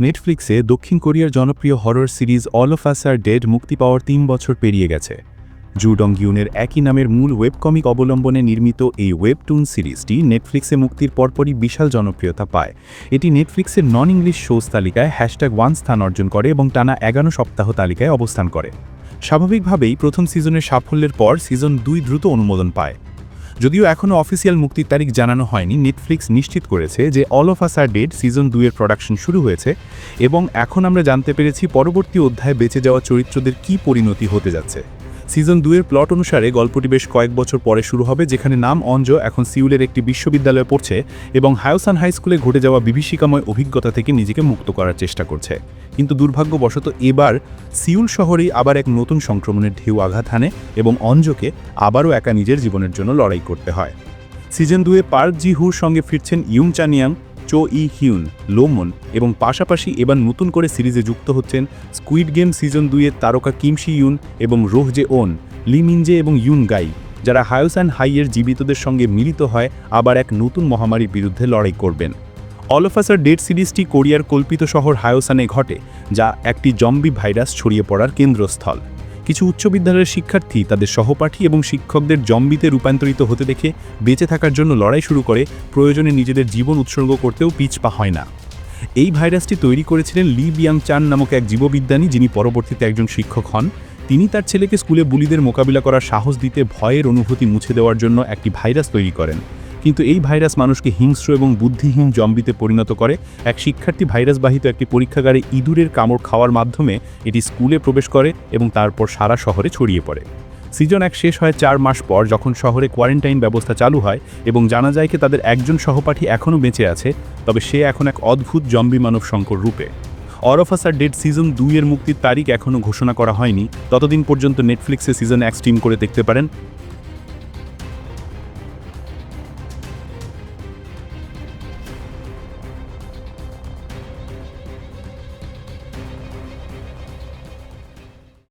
নেটফ্লিক্সে দক্ষিণ কোরিয়ার জনপ্রিয় horror series All of Us Are Dead মুক্তি পাওয়ার তিন বছর পেরিয়ে গেছে। জুডং ইউনের একই নামের মূল ওয়েবকমিক অবলম্বনে নির্মিত এই ওয়েবটুন সিরিজটি নেটফ্লিক্সে মুক্তির পরপরই বিশাল জনপ্রিয়তা পায়। এটি নেটফ্লিক্সের নন ইংলিশ শোজ তালিকায় হ্যাশট্যাগ ওয়ান স্থান অর্জন করে এবং টানা এগারো সপ্তাহ তালিকায় অবস্থান করে। স্বাভাবিকভাবেই প্রথম সিজনের সাফল্যের পর সিজন দুই দ্রুত অনুমোদন পায়। যদিও এখনও অফিসিয়াল মুক্তির তারিখ জানানো হয়নি নেটফ্লিক্স নিশ্চিত করেছে যে all of us are dead season দুয়ের প্রোডাকশন শুরু হয়েছে এবং এখন আমরা জানতে পেরেছি পরবর্তী অধ্যায়ে বেঁচে যাওয়া চরিত্রদের কী পরিণতি হতে যাচ্ছে। সিজন দুয়ের প্লট অনুসারে গল্পটি বেশ কয়েক বছর পরে শুরু হবে, যেখানে নাম অঞ্জ এখন সিউলের একটি বিশ্ববিদ্যালয়ে পড়ছে এবং হায়োসান হাই স্কুলে ঘটে যাওয়া বিভীষিকাময় অভিজ্ঞতা থেকে নিজেকে মুক্ত করার চেষ্টা করছে। কিন্তু দুর্ভাগ্যবশত এবার সিউল শহরেই আবার এক নতুন সংক্রমণের ঢেউ আঘাত হানে এবং অঞ্জকে আবারও একা নিজের জীবনের জন্য লড়াই করতে হয়। সিজন দুয়ে পার্ক জি হুর সঙ্গে ফিরছেন ইউং চানিয়াং চো ই হিউন, লোমন এবং পাশাপাশি এবার নতুন করে সিরিজে যুক্ত হচ্ছেন স্কুইড গেম সিজন দুইয়ের তারকা কিমশি ইউন এবং রোহ জে ওন, লি মিনজে এবং ইউন গাই, যারা হায়োস অ্যান্ড হাইয়ের জীবিতদের সঙ্গে মিলিত হয়, আবার এক নতুন মহামারীর বিরুদ্ধে লড়াই করবেন। অলফাসার ডেড সিরিজটি কোরিয়ার কল্পিত শহর হায়োসানে ঘটে, যা একটি জম্বি ভাইরাস ছড়িয়ে পড়ার কেন্দ্রস্থল। কিছু উচ্চ বিদ্যালয়ের শিক্ষার্থী তাদের সহপাঠী এবং শিক্ষকদের জম্বিতে রূপান্তরিত হতে দেখে বেঁচে থাকার জন্য লড়াই শুরু করে, প্রয়োজনে নিজেদের জীবন উৎসর্গ করতেও পিছপা হয় না। এই ভাইরাসটি তৈরি করেছিলেন লি বিয়াং চান নামক এক জীববিজ্ঞানী যিনি পরবর্তীতে একজন শিক্ষক হন। তিনি তার ছেলেকে স্কুলে বুলিদের মোকাবিলা করার সাহস দিতে ভয়ের অনুভূতি মুছে দেওয়ার জন্য একটি ভাইরাস তৈরি করেন। কিন্তু এই ভাইরাস মানুষকে হিংস্র এবং বুদ্ধিহীন জম্বিতে পরিণত করে। এক শিক্ষার্থী ভাইরাসবাহিত একটি পরীক্ষাগারে ইঁদুরের কামড় খাওয়ার মাধ্যমে এটি স্কুলে প্রবেশ করে এবং তারপর সারা শহরে ছড়িয়ে পড়ে। সিজন এক শেষ হয় চার মাস পর যখন শহরে কোয়ারেন্টাইন ব্যবস্থা চালু হয় এবং জানা যায় কি তাদের একজন সহপাঠী এখনও বেঁচে আছে, তবে সে এখন এক অদ্ভুত জম্বি মানব শঙ্কর রূপে। অরফাসার ডেড সিজন দুইয়ের মুক্তির তারিখ এখনও ঘোষণা করা হয়নি। ততদিন পর্যন্ত নেটফ্লিক্সে সিজন এক স্ট্রিম করে দেখতে পারেন।